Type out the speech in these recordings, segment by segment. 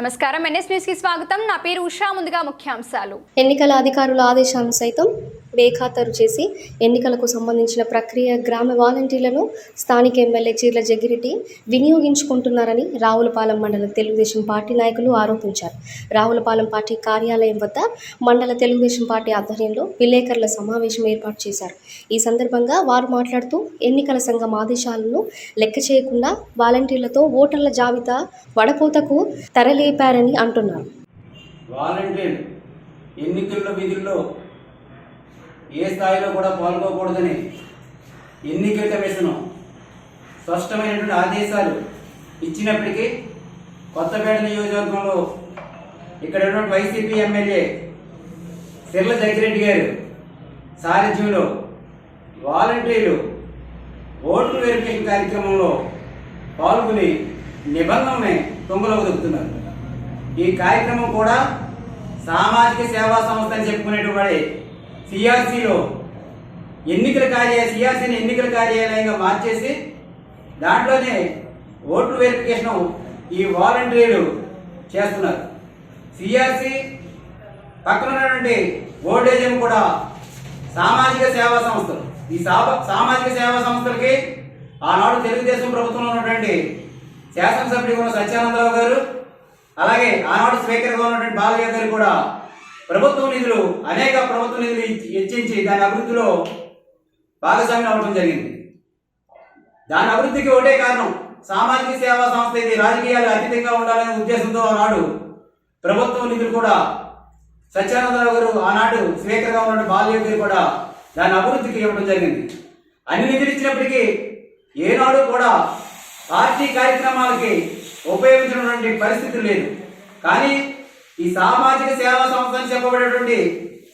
నమస్కారం. ఎన్ఎస్ న్యూస్కి స్వాగతం. నా పేరు ఉషా. ముందుగా ముఖ్యాంశాలు. ఎన్నికల అధికారుల ఆదేశాలను సైతం బేఖాతరు చేసి ఎన్నికలకు సంబంధించిన ప్రక్రియ గ్రామ వాలంటీర్లను స్థానిక ఎమ్మెల్యే చీర్ల జగ్గిరెడ్డి వినియోగించుకుంటున్నారని రావులపాలెం మండల తెలుగుదేశం పార్టీ నాయకులు ఆరోపించారు. రావులపాలెం పార్టీ కార్యాలయం వద్ద మండల తెలుగుదేశం పార్టీ ఆధ్వర్యంలో విలేకరుల సమావేశం ఏర్పాటు చేశారు. ఈ సందర్భంగా వారు మాట్లాడుతూ ఎన్నికల సంఘం ఆదేశాలను లెక్క చేయకుండా వాలంటీర్లతో ఓటర్ల జాబితా వడపోతకు తరలేపారని అంటున్నారు. వాలంటీర్ ఎన్నికల్లో విధుల్లో ఏ స్థాయిలో కూడా పాల్గొకూడదని ఎన్నికల కమిషన్ స్పష్టమైనటువంటి ఆదేశాలు ఇచ్చినప్పటికీ కొత్తపేట నియోజకవర్గంలో ఇక్కడ ఉన్నటువంటి వైసీపీ ఎమ్మెల్యే సిర్ల జగ్గిరెడ్డి గారు సారథ్యంలో వాలంటీర్లు ఓట్లు వెరిఫికేషన్ కార్యక్రమంలో పాల్గొని నిబంధనల్ని తుంగలో దొరుకుతున్నారు ఈ కార్యక్రమం కూడా సామాజిక సేవా సంస్థ అని చెప్పుకునేటువంటి సిఆర్సీలో ఎన్నికల కార్య సిఆర్సీని ఎన్నికల కార్యాలయంగా మార్చేసి దాంట్లోనే ఓట్లు వెరిఫికేషన్ ఈ వాలంటీర్లు చేస్తున్నారు. సిఆర్సి పక్కన ఉన్నటువంటి ఓల్డేజం కూడా సామాజిక సేవా సంస్థలు. ఈ సామాజిక సేవా సంస్థలకి ఆనాడు తెలుగుదేశం ప్రభుత్వంలో ఉన్నటువంటి శాసనసభ్యుడు ఉన్న సత్యానందరావు గారు అలాగే ఆనాడు స్పీకర్గా ఉన్నటువంటి బాలయ్య గారు కూడా ప్రభుత్వ నిధులు అనేక ప్రభుత్వ నిధులు హెచ్చించి దాని అభివృద్ధిలో భాగస్వామ్యం అవడం జరిగింది. దాని అభివృద్ధికి ఒకటే కారణం సామాజిక సేవా సంస్థ ఇది రాజకీయాలు అతీతంగా ఉండాలనే ఉద్దేశంతో ఆనాడు ప్రభుత్వ నిధులు కూడా సత్యానందరావు గారు ఆనాడు స్పీకర్గా ఉన్న బాలయ్య గారు కూడా దాని అభివృద్ధికి ఇవ్వడం జరిగింది. అన్ని నిధులు ఇచ్చినప్పటికీ ఏనాడు కూడా పార్టీ కార్యక్రమాలకి ఉపయోగించినటువంటి పరిస్థితి లేదు కానీ ఈ సామాజిక సేవా సంస్థ అని చెప్పబడేటువంటి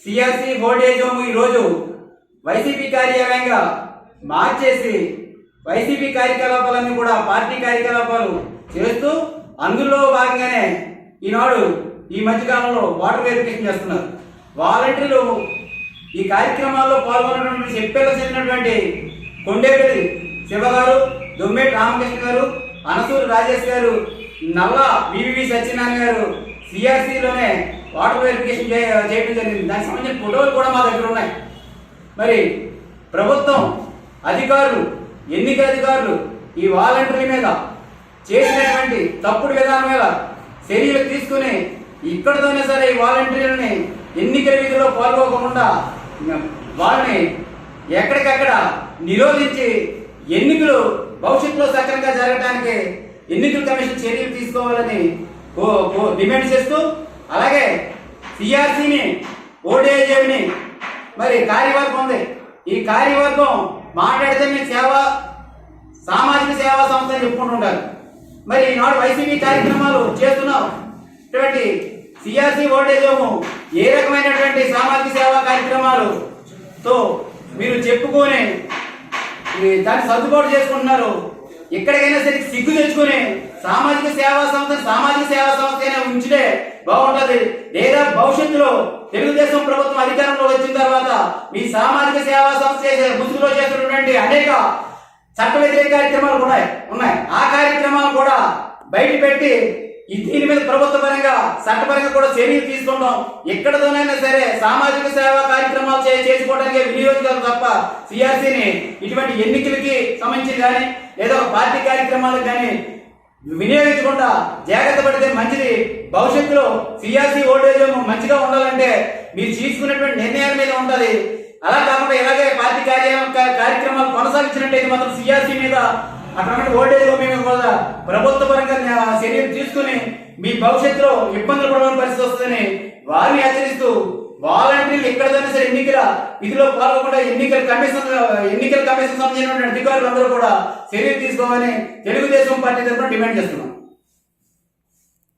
సిఆర్సి ఓల్డేజ్ హోమ్ ఈరోజు వైసీపీ కార్యాలయంగా మార్చేసి వైసీపీ కార్యకలాపాలన్నీ కూడా పార్టీ కార్యకలాపాలు చేస్తూ అందులో భాగంగానే ఈనాడు ఈ మధ్యకాలంలో వాటర్ వెరిఫికేషన్ చేస్తున్నారు. వాలంటీర్లు ఈ కార్యక్రమాల్లో పాల్గొన్నటువంటి చెప్పేలా చెందినటువంటి కొండేపల్లి శివ గారు దొమ్మేటి రామకృష్ణ గారు అనసూరు రాజేష్ గారు నల్ల వివి సత్యనారాయణ గారు సిఆర్సీలోనే వాటర్ వెరిఫికేషన్ చేయడం జరిగింది. దానికి సంబంధించిన ఫోటోలు కూడా మా దగ్గర ఉన్నాయి. మరి ప్రభుత్వం అధికారులు ఎన్నిక అధికారులు ఈ వాలంటీర్ల మీద చేసినటువంటి తప్పుడు విధానం మీద చర్యలు తీసుకుని ఇక్కడతోనే సరే ఈ వాలంటీర్లని ఎన్నికల విధిలో పాల్గొకుండా వాళ్ళని ఎక్కడికక్కడ నిరోధించి ఎన్నికలు భవిష్యత్తులో సక్రంగా జరగడానికి ఎన్నికల కమిషన్ చర్యలు తీసుకోవాలని డిమాండ్ చేస్తూ అలాగే సిఆర్సీని ఓడిఐజేని మరి కార్యవర్గం ఉంది. ఈ కార్యవర్గం మాట్లాడితే మేము సేవ సామాజిక సేవా సంస్థ అని చెప్పుకుంటుంటారు మరి ఈనాడు వైసీపీ కార్యక్రమాలు చేస్తున్నటువంటి సిఆర్సీ ఓల్టేజము ఏ రకమైనటువంటి సామాజిక సేవా కార్యక్రమాలు తో మీరు చెప్పుకొని దాన్ని సర్దుబాటు చేసుకుంటున్నారు. ఎక్కడికైనా సరే సిగ్గు తెచ్చుకుని సామాజిక సేవా సంస్థ సామాజిక సేవా సంస్థ ఉంచితే బాగుంటది. లేదా భవిష్యత్తులో తెలుగుదేశం ప్రభుత్వం అధికారంలో వచ్చిన తర్వాత మీ సామాజిక సేవా సంస్థ చేసే ముసుగులో చేస్తున్నటువంటి అనేక చట్ట వ్యతిరేక కార్యక్రమాలు కూడా ఉన్నాయి. ఆ కార్యక్రమాలు కూడా బయట పెట్టి దీని మీద ప్రభుత్వ పరంగా చట్టపరంగా కూడా చర్యలు తీసుకుంటాం. ఎక్కడతోనైనా సరే సామాజిక సేవా కార్యక్రమాలు చేసుకోవడానికి వినియోగించాలి తప్ప సిఆర్సీని ఇటువంటి ఎన్నికలకి సంబంధించి కానీ ఏదో ఒక పార్టీ కార్యక్రమాలకు కానీ వినియోగించకుండా జాగ్రత్త పడితే మంచిది. భవిష్యత్తులో సిఆర్సీ ఓల్డేజ్ మంచిగా ఉండాలంటే మీరు తీసుకున్నటువంటి నిర్ణయాల మీద ఉంటది. అలా కాకుండా ఇలాగే పార్టీ కార్య కార్యక్రమాలు కొనసాగించినట్టయితే మాత్రం సిఆర్సీ మీద అక్కడ ఓల్డేజ్ హోమ్ మీద కూడా ప్రభుత్వ చర్యలు తీసుకుని మీ భవిష్యత్తులో ఇబ్బందులు పడవలసిన పరిస్థితి వస్తుందని వారిని హెచ్చరిస్తూ వాలంటీర్లు ఎక్కడైనా సరే ఎన్నికల విధిలో పాల్గొకుండా ఎన్నికల కమిషన్ ఎన్నికల కమిషన్ సంబంధించినటువంటి అధికారులు అందరూ కూడా చర్యలు తీసుకోవాలని తెలుగుదేశం పార్టీ తరఫున డిమాండ్ చేస్తున్నాం.